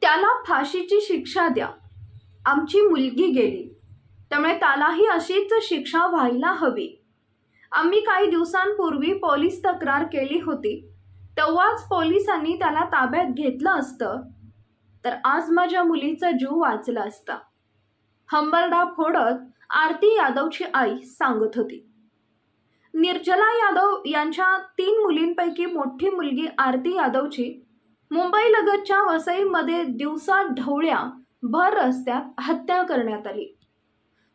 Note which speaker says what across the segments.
Speaker 1: त्याला फाशीची शिक्षा द्या. आमची मुलगी गेली. त्यामुळे त्यालाही अशीच शिक्षा व्हायला हवी. आम्ही काही दिवसांपूर्वी पोलीस तक्रार केली होती. तेव्हाच पोलिसांनी त्याला ताब्यात घेतलं असतं. तर आज माझ्या मुलीचा जीव वाचला असता. हंबरडा फोडत आरती यादवची आई सांगत होती. निर्जला यादव यांच्या तीन मुलींपैकी मोठी मुलगी आरती यादवची मुंबईलगतच्या वसईमध्ये दिवसा ढवळ्या भर रस्त्यात हत्या करण्यात आली.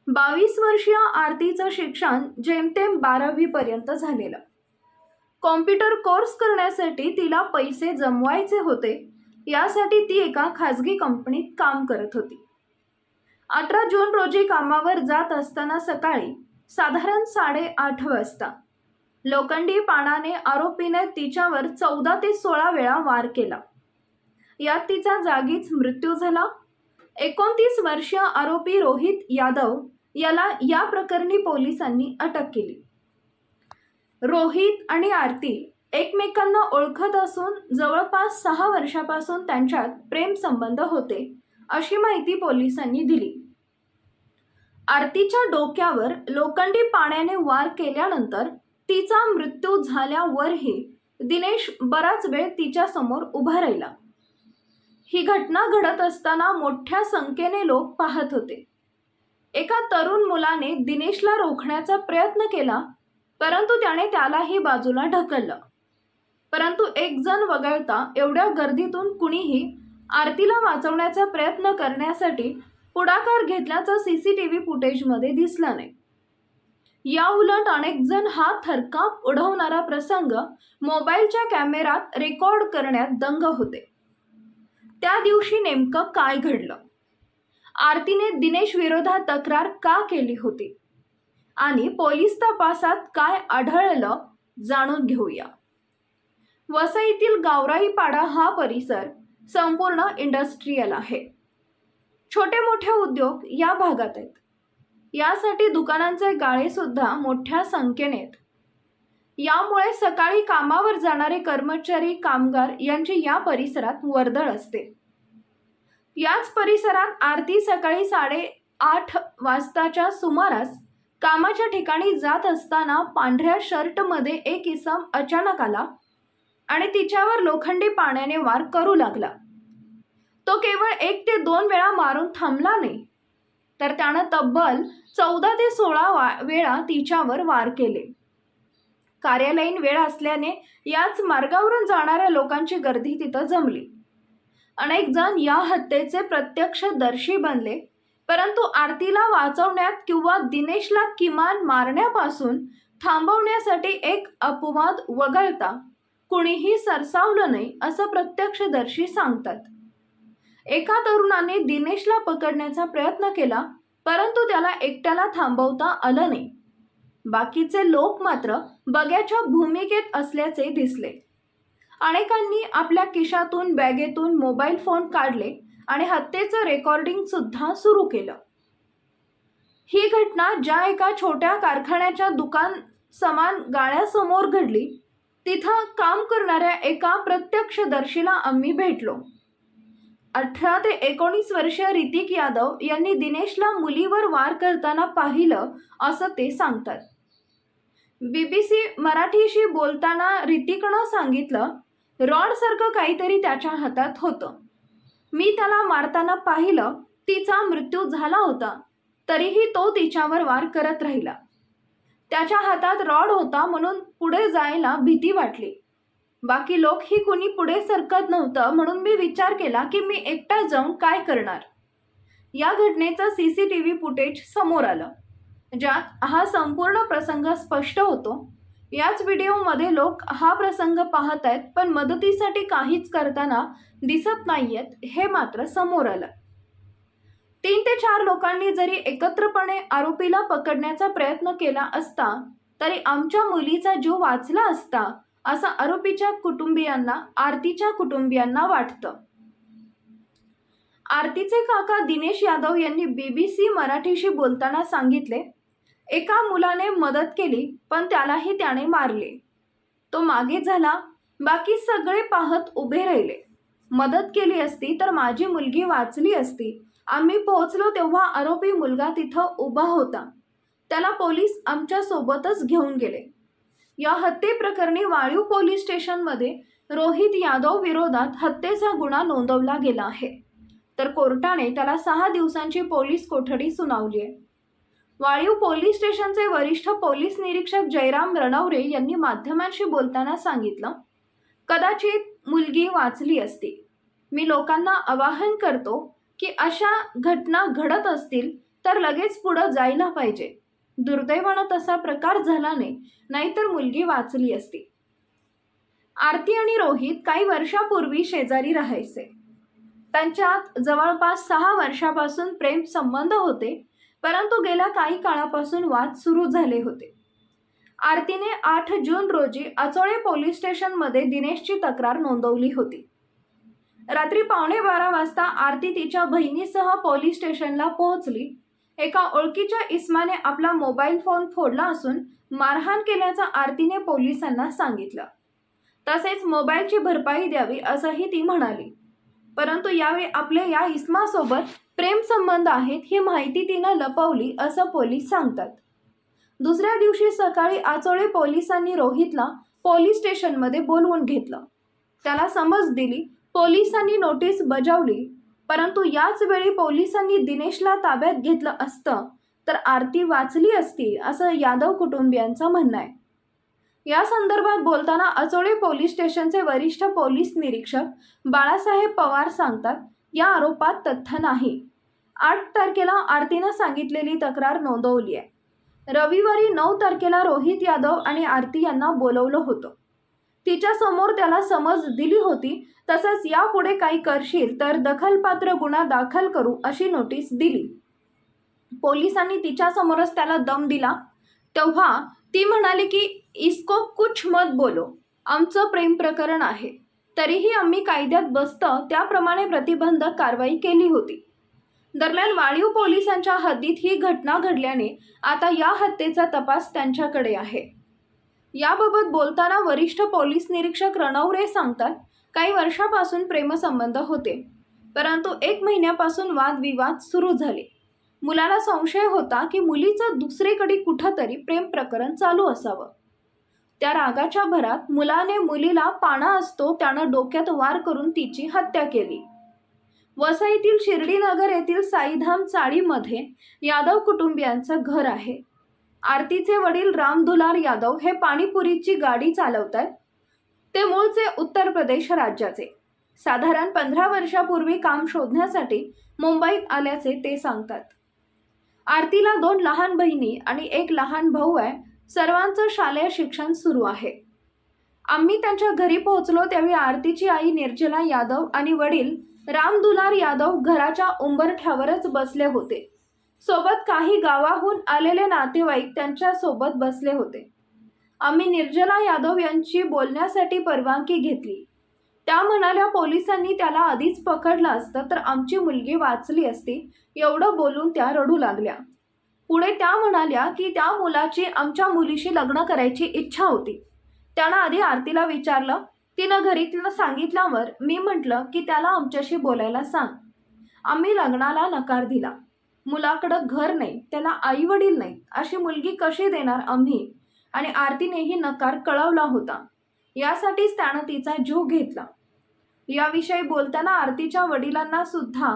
Speaker 1: बावीस वर्षीय आरतीचं शिक्षण जेमतेम बारावीपर्यंत झालेलं. कॉम्प्युटर कोर्स करण्यासाठी तिला पैसे जमवायचे होते यासाठी ती एका खाजगी कंपनीत काम करत होती. अठरा जून रोजी कामावर जात असताना सकाळी साधारण साडेआठ वाजता लोखंडी पानाने आरोपीने तिच्यावर चौदा ते सोळा वेळा वार केला. यात तिचा जागीच मृत्यू झाला. एकोणतीस वर्षीय आरोपी रोहित यादव याला या प्रकरणी पोलिसांनी अटक केली. रोहित आणि आरती एकमेकांना ओळखत असून जवळपास सहा वर्षापासून त्यांच्यात प्रेम संबंध होते अशी माहिती पोलिसांनी दिली. आरतीच्या डोक्यावर लोखंडी पाण्याने वार केल्यानंतर तिचा मृत्यू झाल्यावरही दिनेश बराच वेळ तिच्या समोर उभा राहिला. ही घटना घडत असताना मोठ्या संख्येने लोक पाहत होते. एका तरुण मुलाने दिनेशला रोखण्याचा प्रयत्न केला परंतु त्याने त्यालाही बाजूला ढकललं. परंतु एक जण वगळता एवढ्या गर्दीतून कुणीही आरतीला वाचवण्याचा प्रयत्न करण्यासाठी पुढाकार घेतल्याचं सी सी टी व्ही फुटेजमध्ये दिसलं नाही. या उलट अनेक जण हा थरकाप उडवणारा प्रसंग मोबाईलच्या कॅमेरात रेकॉर्ड करण्यात दंग होते. त्या दिवशी नेमकं काय घडलं? आरतीने दिनेश विरोधात तक्रार का केली होती? आणि पोलीस तपासात काय आढळलं जाणून घेऊया. वसईतील गावराईपाडा हा परिसर संपूर्ण इंडस्ट्रीयल आहे. छोटे मोठे उद्योग या भागात आहेत. यासाठी दुकानांचे गाळे सुद्धा मोठ्या संख्येने आहेत यामुळे सकाळी कामावर जाणारे कर्मचारी कामगार यांची या परिसरात वर्दळ असते. याच परिसरात आरती सकाळी साडे आठ वाजताच्या सुमारास कामाच्या ठिकाणी जात असताना पांढऱ्या शर्टमध्ये एक इसम अचानक आला आणि तिच्यावर लोखंडी पाण्याने वार करू लागला. तो केवळ एक ते दोन वेळा मारून थांबला नाही. तर त्यानं तब्बल चौदा ते सोळा वा वेळा तिच्यावर वार केले. कार्यालयीन वेळ असल्याने याच मार्गावरून जाणाऱ्या लोकांची गर्दी तिथं जमली. अनेक जण या हत्येचे प्रत्यक्षदर्शी बनले परंतु आरतीला वाचवण्यात किंवा दिनेशला किमान मारण्यापासून थांबवण्यासाठी एक अपवाद वगळता कुणीही सरसावलं नाही असं प्रत्यक्षदर्शी सांगतात. एका तरुणाने दिनेशला पकडण्याचा प्रयत्न केला परंतु त्याला एकट्याला थांबवता आलं नाही. बाकीचे लोक मात्र बग्याच्या भूमिकेत असल्याचे दिसले. अनेकांनी आपल्या किशातून बॅगेतून मोबाईल फोन काढले आणि हत्येचं रेकॉर्डिंग सुद्धा सुरू केलं. ही घटना ज्या एका छोट्या कारखान्याच्या दुकान समान गाळ्यासमोर घडली तिथं काम करणाऱ्या एका प्रत्यक्षदर्शीला आम्ही भेटलो. अठरा ते एकोणीस वर्षीय ऋतिक यादव यांनी दिनेशला मुलीवर वार करताना पाहिलं असं ते सांगतात. बीबीसी मराठीशी बोलताना ऋतिकनं सांगितलं रॉडसारखं काहीतरी त्याच्या हातात होतं. मी त्याला मारताना पाहिलं तिचा मृत्यू झाला होता. तरीही तो तिच्यावर वार करत राहिला. त्याच्या हातात रॉड होता म्हणून पुढे जायला भीती वाटली. बाकी लोक ही कुणी पुढे सरकत नव्हतं म्हणून मी विचार केला की मी एकटा जाऊन काय करणार? या घटनेचं C C T V footage समोर आलं ज्यात हा संपूर्ण प्रसंग स्पष्ट होतो. याच व्हिडिओमध्ये लोक हा प्रसंग पाहत आहेत पण मदतीसाठी काहीच करताना दिसत नाहीयेत हे मात्र समोर आलं. तीन ते चार लोकांनी जरी एकत्रपणे आरोपीला पकडण्याचा प्रयत्न केला असता तरी आमच्या मुलीचा जीव वाचला असता असं आरोपीच्या कुटुंबियांना आरतीच्या कुटुंबियांना वाटतं. आरतीचे काका दिनेश यादव यांनी बीबीसी मराठीशी बोलताना सांगितले एका मुलाने मदत केली पण त्यालाही त्याने मारले. तो मागे झाला बाकी सगळे पाहत उभे राहिले. मदत केली असती तर माझी मुलगी वाचली असती. आम्ही पोहोचलो तेव्हा आरोपी मुलगा तिथं उभा होता. त्याला पोलीस आमच्या सोबतच घेऊन गेले. या हत्येप्रकरणी वाळीव पोलीस स्टेशनमध्ये रोहित यादव विरोधात हत्येचा गुन्हा नोंदवला गेला आहे. तर कोर्टाने त्याला सहा दिवसांची पोलीस कोठडी सुनावली आहे. वाळीव पोलीस स्टेशनचे वरिष्ठ पोलीस निरीक्षक जयराम रणवरे यांनी माध्यमांशी बोलताना सांगितलं कदाचित मुलगी वाचली असती. मी लोकांना आवाहन करतो की अशा घटना घडत असतील तर लगेच पुढं जायला पाहिजे. दुर्दैवानं तसा प्रकार झाला नाही नाहीतर मुलगी वाचली असती. आरती आणि रोहित काही वर्षापूर्वी शेजारी राहायचे. त्यांच्यात जवळपास सहा वर्षापासून प्रेम संबंध होते परंतु गेल्या काही काळापासून वाद सुरू झाले होते. आरतीने आठ जून रोजी अचोळे पोलीस स्टेशनमध्ये दिनेशची तक्रार नोंदवली होती. रात्री पावणे बारा वाजता आरती तिच्या बहिणीसह पोलीस स्टेशनला पोहोचली एका ओळखीच्या इस्माने आपला मोबाईल फोन फोडला असून मारहाण केल्याचं आरतीने पोलिसांना सांगितलं. तसेच मोबाईलची भरपाई द्यावी असंही ती म्हणाली. परंतु यावेळी आपले या इस्मासोबत प्रेम संबंध आहेत ही माहिती तिनं लपवली असं पोलीस सांगतात. दुसऱ्या दिवशी सकाळी आचोळे पोलिसांनी रोहितला पोलीस स्टेशनमध्ये बोलवून घेतलं. त्याला समज दिली पोलिसांनी नोटीस बजावली परंतु याच वेळी पोलिसांनी दिनेशला ताब्यात घेतलं असतं तर आरती वाचली असती असं यादव कुटुंबियांचं म्हणणं आहे. या संदर्भात बोलताना अचोळे पोलीस स्टेशनचे वरिष्ठ पोलीस निरीक्षक बाळासाहेब पवार सांगतात या आरोपात तथ्य नाही. आठ तारखेला आरतीनं सांगितलेली तक्रार नोंदवली आहे. रविवारी नऊ तारखेला रोहित यादव आणि आरती यांना बोलवलं होतं. तिच्या समोर त्याला समज दिली होती तसंच यापुढे काही करशील तर दखलपात्र गुन्हा दाखल करू अशी नोटीस दिली. पोलिसांनी तिच्यासमोरच त्याला दम दिला. तेव्हा ती म्हणाली की इसको कुछ मत बोलो. आमचं प्रेम प्रकरण आहे. तरीही आम्ही कायद्यात बसतं त्याप्रमाणे प्रतिबंधक कारवाई केली होती. दरम्यान वाळीव पोलिसांच्या हद्दीत ही घटना घडल्याने आता या हत्येचा तपास त्यांच्याकडे आहे. याबाबत बोलताना वरिष्ठ पोलीस निरीक्षक रणवरे सांगतात काही वर्षापासून प्रेमसंबंध होते परंतु एक महिन्यापासून वादविवाद सुरू झाले. मुलाला संशय होता की मुलीचं दुसरीकडे कुठंतरी प्रेम प्रकरण चालू असावं. त्या रागाच्या भरात मुलाने मुलीला पाणा असतो त्यानं डोक्यात वार करून तिची हत्या केली. वसईतील शिर्डीनगर येथील साईधाम चाळीमध्ये यादव कुटुंबियांचं घर आहे. आरतीचे वडील रामदुलार यादव हे पाणीपुरीची गाडी चालवतात ते मूळचे उत्तर प्रदेश राज्याचे. साधारण पंधरा वर्षापूर्वी काम शोधण्यासाठी मुंबईत आल्याचे ते सांगतात. आरतीला दोन लहान बहिणी आणि एक लहान भाऊ आहे. सर्वांचं शालेय शिक्षण सुरू आहे. आम्ही त्यांच्या घरी पोहोचलो त्यावेळी आरतीची आई निर्जला यादव आणि वडील रामदुलार यादव घराच्या उंबरठ्यावरच बसले होते. सोबत काही गावाहून आलेले नातेवाईक त्यांच्यासोबत बसले होते. आम्ही निर्जला यादव यांची बोलण्यासाठी परवानगी घेतली. त्या म्हणाल्या पोलिसांनी त्याला आधीच पकडलं असतं तर आमची मुलगी वाचली असती. एवढं बोलून त्या रडू लागल्या. पुढे त्या म्हणाल्या की त्या मुलाची आमच्या मुलीशी लग्न करायची इच्छा होती. त्यानं आधी आरतीला विचारलं. तिनं घरी तिनं सांगितल्यावर मी म्हटलं की त्याला आमच्याशी बोलायला सांग. आम्ही लग्नाला नकार दिला. मुलाकडं घर नाही त्याला आई वडील नाही अशी मुलगी कशी देणार आम्ही? आणि आरतीनेही नकार कळवला होता. यासाठीच त्यानं तिचा जीव घेतला. याविषयी बोलताना आरतीच्या वडिलांना सुद्धा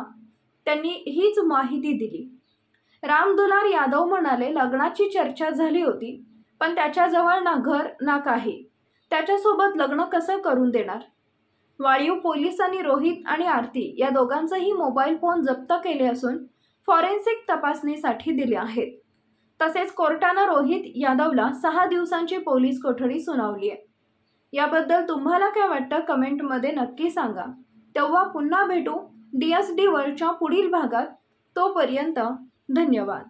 Speaker 1: त्यांनी हीच माहिती दिली. रामदुलार यादव म्हणाले लग्नाची चर्चा झाली होती पण त्याच्याजवळ ना घर ना काही. त्याच्यासोबत लग्न कसं करून देणार? वाळीव पोलिसांनी रोहित आणि आरती या दोघांचेही मोबाईल फोन जप्त केले असून फॉरेन्सिक तपासणीसाठी दिले आहेत. तसेच कोर्टानं रोहित यादवला सहा दिवसांची पोलीस कोठडी सुनावली आहे. याबद्दल तुम्हाला काय वाटतं कमेंटमध्ये नक्की सांगा. तेव्हा पुन्हा भेटू डी एस डी वर्ल्डच्या पुढील भागात. तोपर्यंत धन्यवाद.